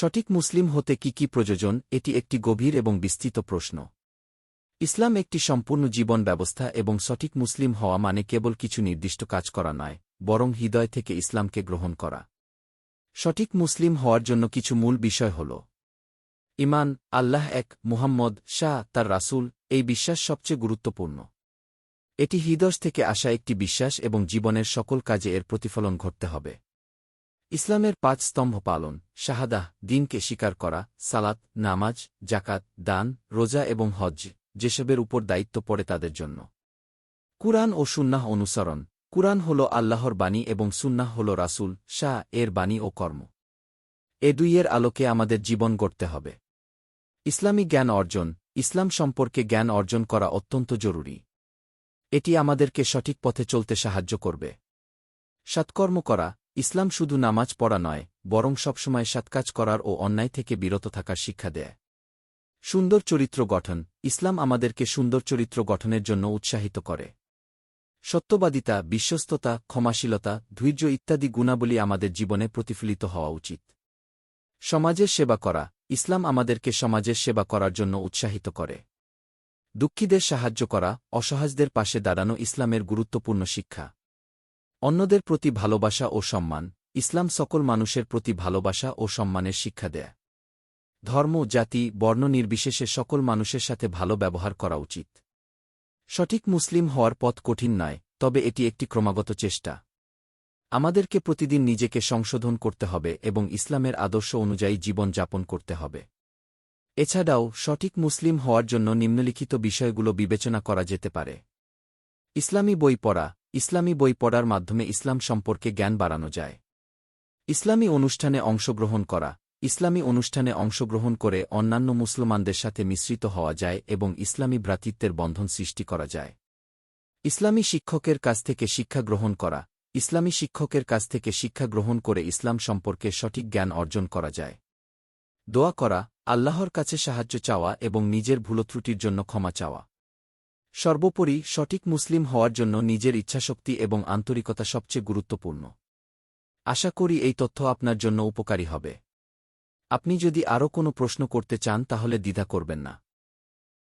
সঠিক মুসলিম হতে কি কি প্রয়োজন, এটি একটি গভীর এবং বিস্তৃত প্রশ্ন। ইসলাম একটি সম্পূর্ণ জীবন ব্যবস্থা এবং সঠিক মুসলিম হওয়া মানে কেবল কিছু নির্দিষ্ট কাজ করা নয়, বরং হৃদয় থেকে ইসলামকে গ্রহণ করা। সঠিক মুসলিম হওয়ার জন্য কিছু মূল বিষয় হল ইমান, আল্লাহ এক, মুহাম্মদ, শাহ, তার রাসূল, এই বিশ্বাস সবচেয়ে গুরুত্বপূর্ণ। এটি হৃদয় থেকে আসা একটি বিশ্বাস এবং জীবনের সকল কাজে এর প্রতিফলন ঘটতে হবে। ইসলামের পাঁচ স্তম্ভ পালন, শাহাদাহ, দিনকে স্বীকার করা, সালাত, নামাজ জাকাত দান, রোজা এবং হজ যেসবের উপর দায়িত্ব পড়ে তাদের জন্য। কুরআন ও সুন্নাহ অনুসরণ, কুরআন হল আল্লাহর বাণী এবং সুন্নাহ হল রাসূল, শাহ, এর বাণী ও কর্ম। এ দুইয়ের আলোকে আমাদের জীবন গড়তে হবে। ইসলামী জ্ঞান অর্জন, ইসলাম সম্পর্কে জ্ঞান অর্জন করা অত্যন্ত জরুরি। এটি আমাদেরকে সঠিক পথে চলতে সাহায্য করবে। সৎকর্ম করা ইসলাম শুধু নামাজ পড়া নয়, বরং সবসময় সৎকাজ করার ও অন্যায় থেকে বিরত থাকার শিক্ষা দেয়। সুন্দর চরিত্র গঠন ইসলাম আমাদেরকে সুন্দর চরিত্র গঠনের জন্য উৎসাহিত করে। সত্যবাদিতা, বিশ্বস্ততা, ক্ষমাশীলতা, ধৈর্য ইত্যাদি গুণাবলী আমাদের জীবনে প্রতিফলিত হওয়া উচিত। সমাজের সেবা করা ইসলাম আমাদেরকে সমাজের সেবা করার জন্য উৎসাহিত করে। দুঃখীদের সাহায্য করা অসহায়দের পাশে দাঁড়ানো ইসলামের গুরুত্বপূর্ণ শিক্ষা। অন্যদের প্রতি ভালোবাসা ও সম্মান, ইসলাম সকল মানুষের প্রতি ভালোবাসা ও সম্মানের শিক্ষা দেয়। ধর্ম, জাতি, বর্ণ নির্বিশেষে সকল মানুষের সাথে ভালো ব্যবহার করা উচিত। সঠিক মুসলিম হওয়ার পথ কঠিন নয়, তবে এটি একটি ক্রমাগত চেষ্টা। আমাদেরকে প্রতিদিন নিজেকে সংশোধন করতে হবে এবং ইসলামের আদর্শ অনুযায়ী জীবন যাপন করতে হবে। এছাড়াও, সঠিক মুসলিম হওয়ার জন্য নিম্নলিখিত বিষয়গুলো বিবেচনা করা যেতে পারে। ইসলামী বই পড়া ইসলামী বই পড়ার মাধ্যমে ইসলাম সম্পর্কে জ্ঞান বাড়ানো যায়। ইসলামী অনুষ্ঠানে অংশগ্রহণ করা, ইসলামী অনুষ্ঠানে অংশগ্রহণ করে অন্যান্য মুসলমানদের সাথে মিশ্রিত হওয়া যায় এবং ইসলামী ভ্রাতৃত্বের বন্ধন সৃষ্টি করা যায়। ইসলামী শিক্ষকের কাছ থেকে শিক্ষা গ্রহণ করা, ইসলামী শিক্ষকের কাছ থেকে শিক্ষা গ্রহণ করে ইসলাম সম্পর্কে সঠিক জ্ঞান অর্জন করা যায়। দোয়া করা, আল্লাহর কাছে সাহায্য চাওয়া এবং নিজের ভুলত্রুটির জন্য ক্ষমা চাওয়া। সর্বোপরি সঠিক মুসলিম হওয়ার জন্য নিজের ইচ্ছাশক্তি এবং আন্তরিকতা সবচেয়ে গুরুত্বপূর্ণ। আশা করি এই তথ্য আপনার জন্য উপকারী হবে। আপনি যদি আরও কোনো প্রশ্ন করতে চান তাহলে দ্বিধা করবেন না।